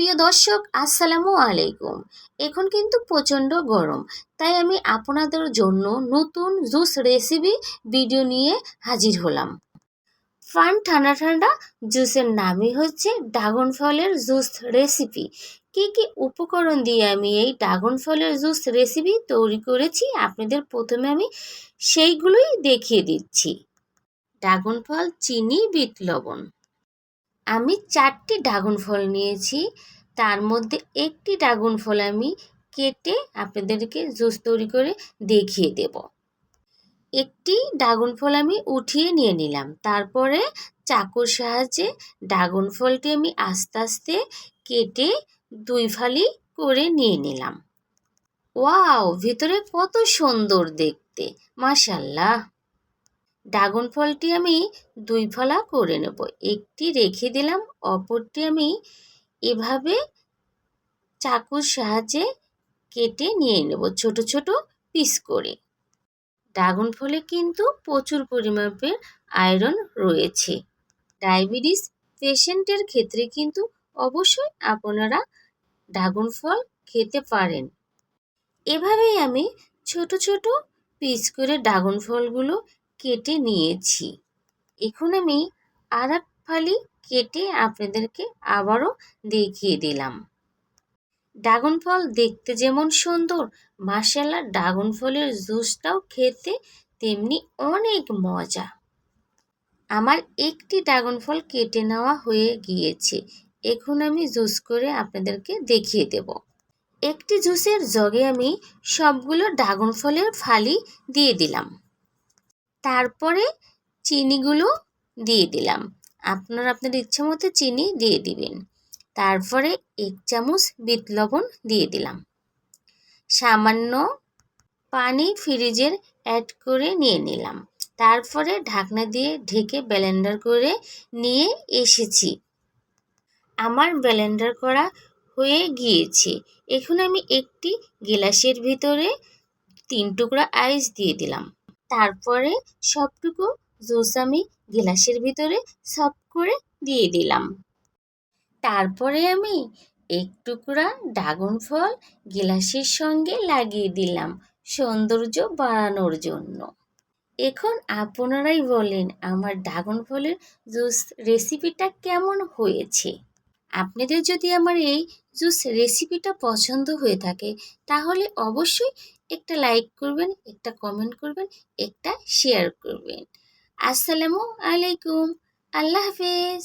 প্রিয় দর্শক, আসসালামু আলাইকুম। এখন কিন্তু প্রচণ্ড গরম। তাই আমি আপনাদের জন্য নতুন জুস রেসিপি ভিডিও নিয়ে হাজির হলাম। ফান ঠান্ডা ঠান্ডা জুসের নামই হচ্ছে ড্রাগন ফলের জুস রেসিপি। কী কী উপকরণ দিয়ে আমি এই ড্রাগন ফলের জুস রেসিপি তৈরি করেছি আপনাদের প্রথমে আমি সেইগুলোই দেখিয়ে দিচ্ছি। ড্রাগন ফল চিনি, বিট, লবণ। আমি চারটি ড্রাগন ফল নিয়েছি। তার মধ্যে একটি ড্রাগন ফল আমি কেটে আপনাদেরকে জুস তৈরি করে দেখিয়ে দেব। একটি ড্রাগন ফল আমি উঠিয়ে নিয়ে নিলাম। তারপরে চাকুর সাহায্যে ড্রাগন ফলটি আমি আস্তে আস্তে কেটে দুই ফালি করে নিয়ে নিলাম। ওয়াও, ভিতরে কত সুন্দর দেখতে। মাশাল্লাহ ড্রাগন ফলটি আমি দুই ফলা করে নেব। একটি রেখে দিলাম, অপরটি আমি এভাবে চাকুর সাহায্যে কেটে নিয়ে নেব, ছোট ছোট পিস করে। ড্রাগন ফলে কিন্তু প্রচুর পরিমাপের আয়রন রয়েছে। ডায়াবেটিস পেশেন্টের ক্ষেত্রে কিন্তু অবশ্যই আপনারা ড্রাগন ফল খেতে পারেন। এভাবেই আমি ছোট ছোট পিস করে ড্রাগন ফলগুলো কেটে নিয়েছি। এখন আমি আর এক ফালি কেটে আপনাদেরকে আবারও দেখিয়ে দিলাম। ড্রাগন ফল দেখতে যেমন সুন্দর মাসাল্লা ড্রাগন ফলের জুসটাও খেতে তেমনি অনেক মজা। আমার একটি ড্রাগন ফল কেটে নেওয়া হয়ে গিয়েছে। এখন আমি জুস করে আপনাদেরকে দেখিয়ে দেব। একটি জুসের জগে আমি সবগুলো ড্রাগন ফলের ফালি দিয়ে দিলাম। তারপরে চিনিগুলো দিয়ে দিলাম। আপনারা আপনার ইচ্ছা মতো চিনি দিয়ে দিবেন। তারপরে এক চামচ বিট লবণ দিয়ে দিলাম। সামান্য পানি ফ্রিজের অ্যাড করে নিয়ে নিলাম। তারপরে ঢাকনা দিয়ে ঢেকে ব্লেন্ডার করে নিয়ে এসেছি। আমার ব্লেন্ডার করা হয়ে গিয়েছে। এখন আমি একটি গ্লাসের ভিতরে তিন টুকরা আইস দিয়ে দিলাম। তারপরে সবটুকু জুস আমি গ্লাসের ভিতরে সব করে দিয়ে দিলাম। তারপরে আমি এক টুকরা ড্রাগন ফল গ্লাসের সঙ্গে লাগিয়ে দিলাম সৌন্দর্য বাড়ানোর জন্য। এখন আপনারাই বলেন আমার ড্রাগন ফলের জুস রেসিপিটা কেমন হয়েছে? আপনাদের যদি আমার এই জুস রেসিপিটা পছন্দ হয়ে থাকে, তাহলে অবশ্যই একটা লাইক করবেন একটা কমেন্ট করবেন একটা শেয়ার করবেন। আসসালামু আলাইকুম আল্লাহ হাফেজ।